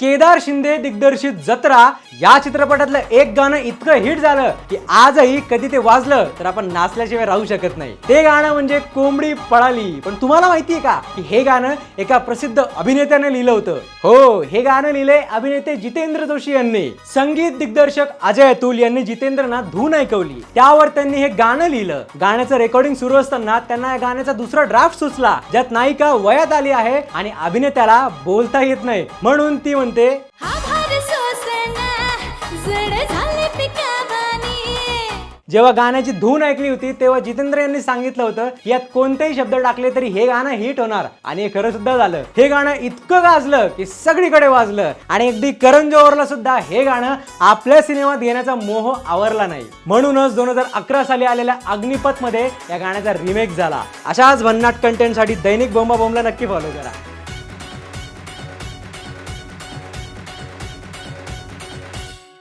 केदार शिंदे दिग्दर्शित जत्रा या चित्रपटातलं एक गाणं इतकं हिट झालं की आजही कधी ते वाजलं तर आपण नाचल्याशिवाय राहू शकत नाही. ते गाणं म्हणजे कोंबडी पळाली. पण तुम्हाला माहितीये का की हे गाणं एका प्रसिद्ध अभिनेत्याने लिहिलं होतं? हो हे गाणं लिहिले अभिनेते जितेंद्र जोशी यांनी. संगीत दिग्दर्शक अजय अतुल यांनी जितेंद्रना धून ऐकवली. त्यावर त्यांनी हे गाणं लिहिलं. गाण्याचं रेकॉर्डिंग सुरू असताना त्यांना या गाण्याचा दुसरा ड्राफ्ट सुचला ज्यात नायिका वयात आली आहे आणि अभिनेत्याला बोलता येत नाही. म्हणून ती म्हणते? जेव्हा गाण्याची धून ऐकली होती तेव्हा जितेंद्र यांनी सांगितलं होतं यात कोणतेही शब्द टाकले तरी हे गाणं हिट होणार. आणि हे खरं सुद्धा झालं. हे गाणं इतकं गाजलं की सगळीकडे वाजलं. आणि अगदी करण जोहरला सुद्धा हे गाणं आपल्या सिनेमात घेण्याचा मोह आवरला नाही. म्हणूनच दोन हजार अकरा साली आलेल्या अग्निपथमध्ये या गाण्याचा रिमेक झाला. अशाच भन्नाट कंटेंटसाठी दैनिक बोंबा बोंबला नक्की फॉलो करा.